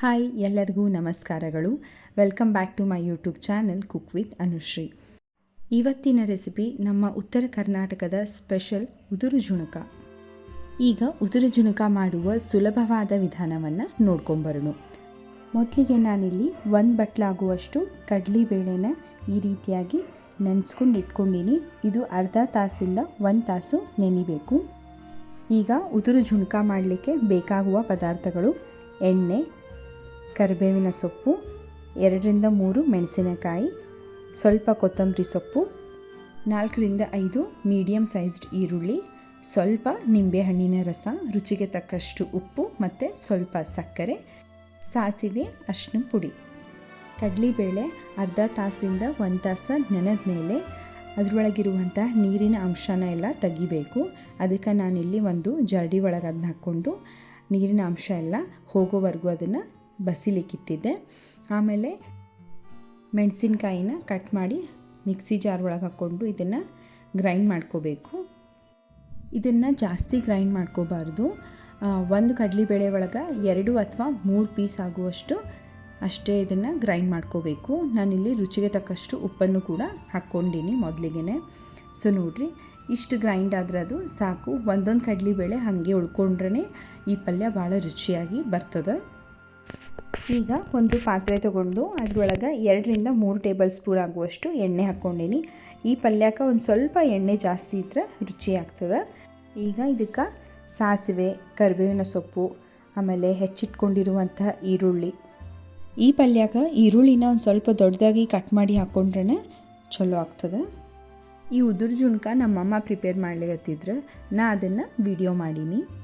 Hi ಎಲ್ಲರಿಗೂ ನಮಸ್ಕಾರಗಳು. Welcome back to my YouTube channel cook with Anushree ಇವತ್ತಿನ recipe ನಮ್ಮ ಉತ್ತರ ಕರ್ನಾಟಕದ ಸ್ಪೆಷಲ್ ಉದುರು ಜುಣುಕ. ಈಗ ಉದುರು ಜುಣುಕ ಮಾಡುವ ಸುಲಭವಾದ ವಿಧಾನವನ್ನು ನೋಡ್ಕೊಂಬರೋಣ. ಮೊದಲಿಗೆ ನಾನಿಲ್ಲಿ ಒಂದು ಬಟ್ಲಾಗುವಷ್ಟು ಕಡಲೆಬೇಳೆನ ಈ ರೀತಿಯಾಗಿ ನೆನೆಸ್ಕೊಂಡು ಇಟ್ಕೊಂಡಿನಿ. ಇದು ಅರ್ಧ ತಾಸಿಂದ ಒಂದು ತಾಸು ನೆನಿಬೇಕು. ಈಗ ಉದುರು ಜುಣುಕ ಮಾಡಲಿಕ್ಕೆ ಬೇಕಾಗುವ ಪದಾರ್ಥಗಳು ಎಣ್ಣೆ ಕರಿಬೇವಿನ ಸೊಪ್ಪು, ಎರಡರಿಂದ ಮೂರು ಮೆಣಸಿನಕಾಯಿ, ಸ್ವಲ್ಪ ಕೊತ್ತಂಬರಿ ಸೊಪ್ಪು, ನಾಲ್ಕರಿಂದ ಐದು ಮೀಡಿಯಮ್ ಸೈಜ್ಡ್ ಈರುಳ್ಳಿ, ಸ್ವಲ್ಪ ನಿಂಬೆಹಣ್ಣಿನ ರಸ, ರುಚಿಗೆ ತಕ್ಕಷ್ಟು ಉಪ್ಪು ಮತ್ತು ಸ್ವಲ್ಪ ಸಕ್ಕರೆ, ಸಾಸಿವೆ ಅರಿಶಿನ ಪುಡಿ. ಕಡಲೆಬೇಳೆ ಅರ್ಧ ತಾಸದಿಂದ ಒಂದು ತಾಸು ನೆನೆದ ಮೇಲೆ ಅದರೊಳಗಿರುವಂಥ ನೀರಿನ ಅಂಶನ ಎಲ್ಲ ತೆಗಿಬೇಕು. ಅದಕ್ಕೆ ನಾನಿಲ್ಲಿ ಒಂದು ಜರಡಿ ಒಳಗೆ ಅದನ್ನ ಹಾಕ್ಕೊಂಡು ನೀರಿನ ಅಂಶ ಎಲ್ಲ ಹೋಗೋವರೆಗೂ ಅದನ್ನು ಬಸಿಲಿಕ್ಕಿಟ್ಟಿದ್ದೆ. ಆಮೇಲೆ ಮೆಣಸಿನ್ಕಾಯಿನ ಕಟ್ ಮಾಡಿ ಮಿಕ್ಸಿ ಜಾರ್ ಒಳಗೆ ಹಾಕ್ಕೊಂಡು ಇದನ್ನು ಗ್ರೈಂಡ್ ಮಾಡ್ಕೋಬೇಕು. ಇದನ್ನು ಜಾಸ್ತಿ ಗ್ರೈಂಡ್ ಮಾಡ್ಕೋಬಾರ್ದು. ಒಂದು ಕಡಲೆಬೇಳೆ ಒಳಗೆ ಎರಡು ಅಥವಾ ಮೂರು ಪೀಸ್ ಆಗುವಷ್ಟು ಅಷ್ಟೇ ಇದನ್ನು ಗ್ರೈಂಡ್ ಮಾಡ್ಕೋಬೇಕು. ನಾನಿಲ್ಲಿ ರುಚಿಗೆ ತಕ್ಕಷ್ಟು ಉಪ್ಪನ್ನು ಕೂಡ ಹಾಕ್ಕೊಂಡಿನಿ ಮೊದಲಿಗೆ ಸೊ, ನೋಡಿರಿ, ಇಷ್ಟು ಗ್ರೈಂಡ್ ಆದರೆ ಅದು ಸಾಕು. ಒಂದೊಂದು ಕಡಲೆಬೇಳೆ ಹಾಗೆ ಉಳ್ಕೊಂಡ್ರೆ ಈ ಪಲ್ಯ ಭಾಳ ರುಚಿಯಾಗಿ ಬರ್ತದೆ. ಈಗ ಒಂದು ಪಾತ್ರೆ ತೊಗೊಂಡು ಅದರೊಳಗೆ ಎರಡರಿಂದ ಮೂರು ಟೇಬಲ್ ಸ್ಪೂನ್ ಆಗುವಷ್ಟು ಎಣ್ಣೆ ಹಾಕ್ಕೊಂಡೀನಿ. ಈ ಪಲ್ಯಕ್ಕೆ ಒಂದು ಸ್ವಲ್ಪ ಎಣ್ಣೆ ಜಾಸ್ತಿ ಇದ್ರೆ ರುಚಿ ಆಗ್ತದೆ. ಈಗ ಇದಕ್ಕೆ ಸಾಸಿವೆ, ಕರಿಬೇವಿನ ಸೊಪ್ಪು, ಆಮೇಲೆ ಹೆಚ್ಚಿಟ್ಕೊಂಡಿರುವಂತಹ ಈರುಳ್ಳಿ. ಈ ಪಲ್ಯಕ್ಕೆ ಈರುಳ್ಳಿನ ಒಂದು ಸ್ವಲ್ಪ ದೊಡ್ಡದಾಗಿ ಕಟ್ ಮಾಡಿ ಹಾಕ್ಕೊಂಡ್ರೆ ಚಲೋ ಆಗ್ತದೆ. ಈ ಉದುರು ಜುಣ್ಕ ನಮ್ಮಮ್ಮ ಪ್ರಿಪೇರ್ ಮಾಡ್ಲಿಕ್ಕೆ ನಾ ಅದನ್ನು ವಿಡಿಯೋ ಮಾಡೀನಿ.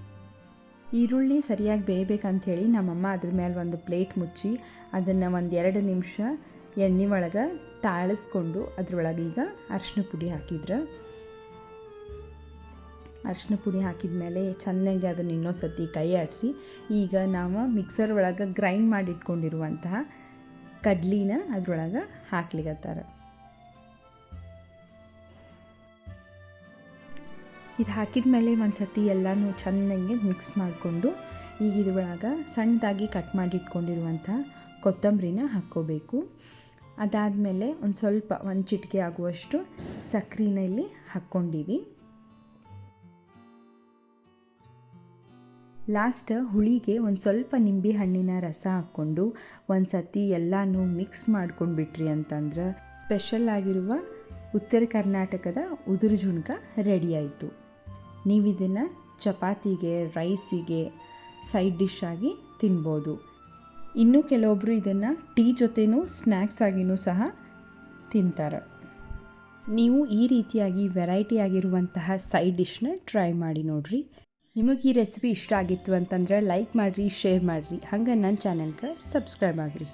ಈರುಳ್ಳಿ ಸರಿಯಾಗಿ ಬೇಯಬೇಕಂಥೇಳಿ ನಮ್ಮಮ್ಮ ಅದ್ರ ಮೇಲೆ ಒಂದು ಪ್ಲೇಟ್ ಮುಚ್ಚಿ ಅದನ್ನು ಒಂದು ಎರಡು ನಿಮಿಷ ಎಣ್ಣೆ ಒಳಗೆ ತಾಳಿಸ್ಕೊಂಡು ಅದ್ರೊಳಗೆ ಈಗ ಅರಿಶಿನ ಪುಡಿ ಹಾಕಿದ್ರು. ಅರಿಶಿನ ಪುಡಿ ಹಾಕಿದ ಮೇಲೆ ಚೆನ್ನಾಗಿ ಅದನ್ನು ಇನ್ನೊಂದು ಸತಿ ಕೈ ಆಡಿಸಿ ಈಗ ನಾವು ಮಿಕ್ಸರ್ ಒಳಗೆ ಗ್ರೈಂಡ್ ಮಾಡಿ ಇಟ್ಕೊಂಡಿರುವಂತಹ ಕಡ್ಲಿನ ಅದ್ರೊಳಗೆ ಹಾಕ್ಲಿಕತ್ತಾರ. ಇದು ಹಾಕಿದ ಮೇಲೆ ಒಂದು ಸತಿ ಎಲ್ಲನೂ ಚೆನ್ನಾಗಿ ಮಿಕ್ಸ್ ಮಾಡಿಕೊಂಡು ಈಗ ಇದ್ರೊಳಗೆ ಸಣ್ಣದಾಗಿ ಕಟ್ ಮಾಡಿಟ್ಕೊಂಡಿರುವಂಥ ಕೊತ್ತಂಬರಿನ ಹಾಕ್ಕೋಬೇಕು. ಅದಾದಮೇಲೆ ಒಂದು ಸ್ವಲ್ಪ ಒಂದು ಚಿಟಿಕೆ ಆಗುವಷ್ಟು ಸಕ್ಕರೆನ ಇಲ್ಲಿ ಹಾಕ್ಕೊಂಡಿವಿ. ಲಾಸ್ಟ್ ಹುಳಿಗೆ ಒಂದು ಸ್ವಲ್ಪ ನಿಂಬೆ ಹಣ್ಣಿನ ರಸ ಹಾಕ್ಕೊಂಡು ಒಂದು ಸತಿ ಎಲ್ಲನೂ ಮಿಕ್ಸ್ ಮಾಡ್ಕೊಂಡು ಬಿಟ್ರಿ ಅಂತಂದ್ರೆ ಸ್ಪೆಷಲ್ ಆಗಿರುವ ಉತ್ತರ ಕರ್ನಾಟಕದ ಉದುರು ಜುಣ್ಕ ರೆಡಿಯಾಯಿತು ನೀವು ಇದನ್ನು ಚಪಾತಿಗೆ ರೈಸಿಗೆ ಸೈಡ್ ಡಿಶ್ ಆಗಿ ತಿನ್ಬೋದು. ಇನ್ನು ಕೆಲವೊಬ್ಬರು ಇದನ್ನು ಟೀ ಜೊತೆನೂ ಸ್ನ್ಯಾಕ್ಸ್ ಆಗಿನೂ ಸಹ ತಿಂತಾರೆ. ನೀವು ಈ ರೀತಿಯಾಗಿ ವೆರೈಟಿ ಆಗಿರುವಂತಹ ಸೈಡ್ ಡಿಶ್ನ ಟ್ರೈ ಮಾಡಿ ನೋಡಿರಿ. ನಿಮಗೆ ಈ ರೆಸಿಪಿ ಇಷ್ಟ ಆಗಿತ್ತು ಅಂತಂದ್ರೆ ಲೈಕ್ ಮಾಡಿರಿ ಶೇರ್ ಮಾಡಿರಿ. ಹಂಗೆ ನನ್ನ ಚಾನೆಲ್ಗೆ ಸಬ್ಸ್ಕ್ರೈಬ್ ಆಗಿರಿ.